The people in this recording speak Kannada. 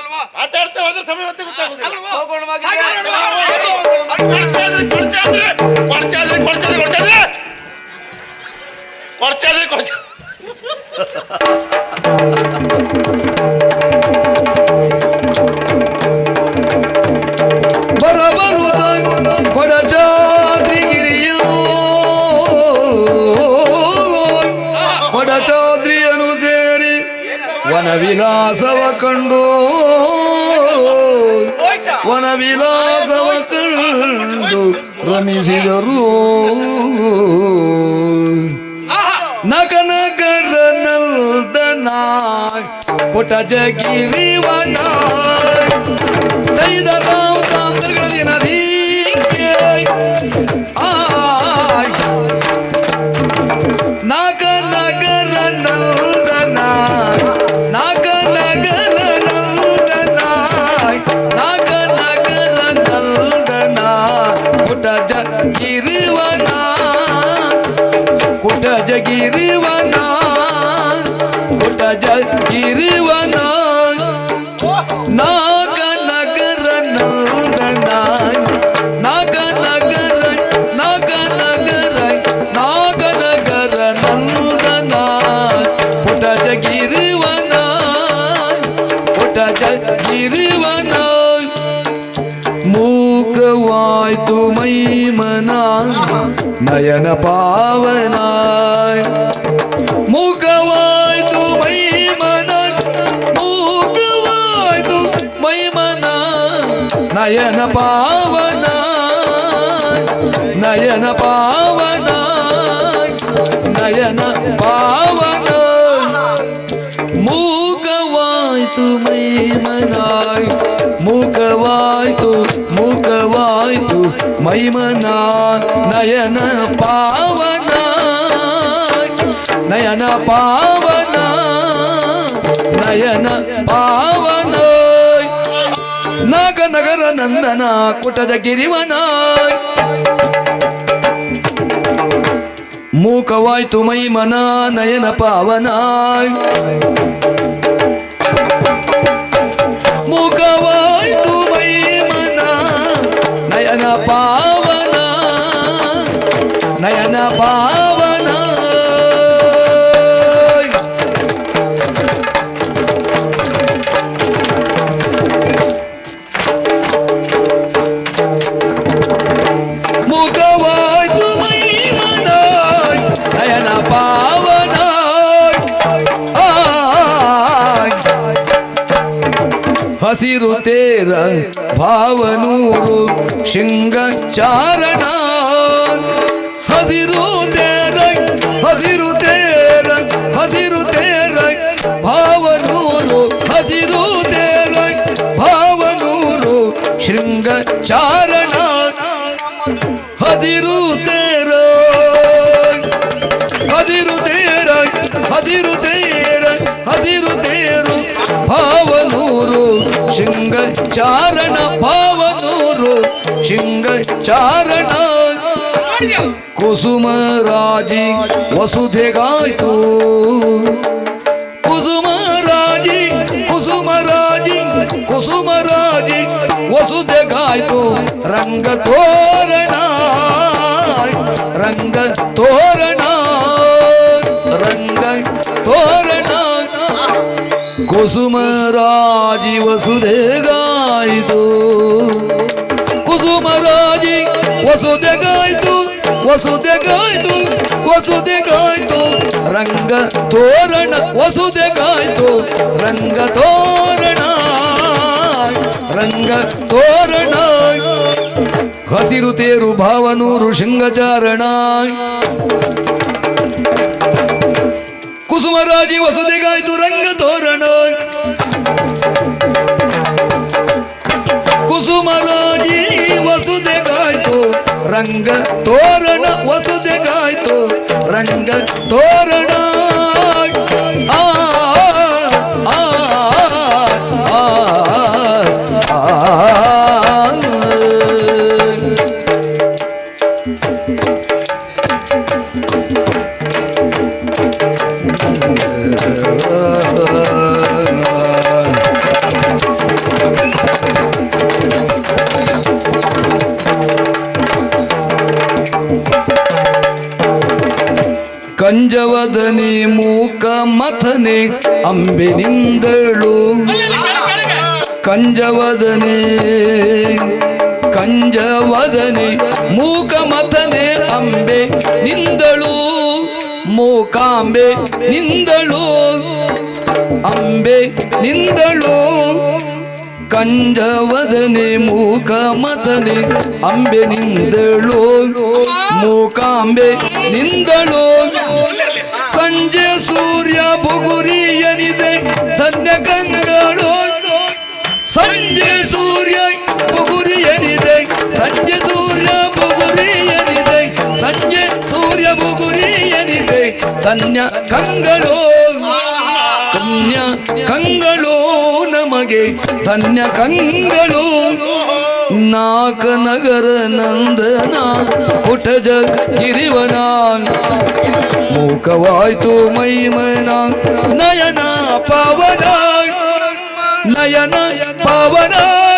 ಅಲ್ವಾ ಮಾತಾಡ್ತಾ ಹೋದ್ರೆ ಸಮಯ ಮತ್ತೆ ಗೊತ್ತಾಗುದಿಲ್ಲ. ಕೊಡ್ಚಾದ್ರೆ ಕೊಡ್ಚಾದ್ರೆ ಕೊಡ್ಚಾದ್ರೆ ವನ ವಿಲಾಸವ ಕಂಡು ವನವಿಲಾಸವ ವನ ವಿಲಾಸವ ಕಂಡು ರಮಿಸಿದರು. ಆಹಾ. ನಗನಗರ ನಲ್ದನ ಕೊಟಜಗಿರಿವನ ತೈದ ತಾವು ತಾಂತಗಳ ಕುಟಜ ಗಿರಿವನ ಕುಟಜ ನಾಗನಗರ ನಾಗ ನಗರ ನಂದನ मना नयन पावना पावनाय मुगवायतु मयि मन मुगवायतु मयि मना नयन पावना नयन पावना नयन पावनाय। मुगवायतु मयि मनाय मुगवायतु ಮೈಮನ ನಯನ ಪಾವನ ನಯನ ಪಾವನ ನಯನ ಪಾವನ. ನಾಗನಗರ ನಂದನ ಕುಟದ ಗಿರಿವನ. ಮೂಕವಾಯ್ತು ಮೈಮನ ನಯನ ಪಾವನ. ಹಸಿರು ತೇರ ಭಾವನೂರು ಶೃಂಗ ಚಾರಣ ಹಸಿರು ತೇರ ಹಸಿರು ತೇರ ಹಸಿರು ತೇರ ಭಾವನೂರು ಹಸಿರು ತೇರ ಭಾವನೂರು ಶೃಂಗ ಚಾರಣ ಹದಿರು ತೇರ ಹದಿರು ತೇರ ಹದಿರು ತೇರ ಹದಿರು ಚಾರಣ ಭಾವನೂರು ಶೃಂಗ ಚಾರಣ ನೋಡಿದ್ಯಾ? ಕುಸುಮರಾಜಿ ವಸುಧೆಗಾಯ್ತು ಕುಸುಮರಾಜಿ ಕುಸುಮರಾಜಿ ಕುಸುಮರಾಜಿ ವಸುಧೆಗಾಯ್ತು ರಂಗ ತೋರಣ ರಂಗ ತೋರಣ ಕುಸುಮರಾಜಿ ವಸುಧೆಗಾಯ್ತು ಕುಸುಮರಾಜಿ ವಸುದೆಗಾಯ್ತು ವಸುದೆಗಾಯ್ತು ವಸುದೆಗಾಯ್ತು. ರಂಗ ತೋರಣ ವಸುದೆಗಾಯ್ತು, ರಂಗ ತೋರಣ ರಂಗ ತೋರಣ. ಹಸಿರು ತೇರು ಭಾವನೂರು ಶೃಂಗಚಾರಣ. ಕುಸುಮರಾಜಿ ವಸುದೆಗಾಯ್ತು, ರಂಗ ತೋರಣ. ರಂಗ ತೋರಣ ವಸುದೆಗಾಯ್ತು ರಂಗ ತೋರಣ ಅಂಬೆನಿಂದಳು ನಿಂದಳು. ಕಂಜವದನೆ ಕಂಜವದನೆ ಮೂಕಮತನೆ ಅಂಬೆ ನಿಂದಳು ಮೂಕಾಂಬೆ ನಿಂದಳು ಅಂಬೆ ನಿಂದಳು ಕಂಜವದನೆ ಮೂಕಮತನೆ ಅಂಬೆ ನಿಂದಳು ಮೂಕಾಂಬೆ ನಿಂದಳು ಸಂಜೆ ಸೂರ್ಯ ಬುಗುರಿಯನಿದೆ ಸಂಜೆ ಸೂರ್ಯ ಬುಗುರಿಯನಿದೆ ಸಂಜೆ ಸೂರ್ಯ ಬುಗುರಿಯನಿದೆ ಸಂಜೆ ಸೂರ್ಯ ಬುಗುರಿಯನಿದೆ ಧನ್ಯ ಕಂಗಳು ಕನ್ಯ ಕಂಗಳು ನಮಗೆ ಧನ್ಯ ಕಂಗಳು ನಾಕ ನಗರ ನಂದನ ಪುಟಜ ಗಿರಿವನ ಮೂಕವಾಯ್ತು ಮೈಮನ ನಯನ ಪವನ नयन पावन.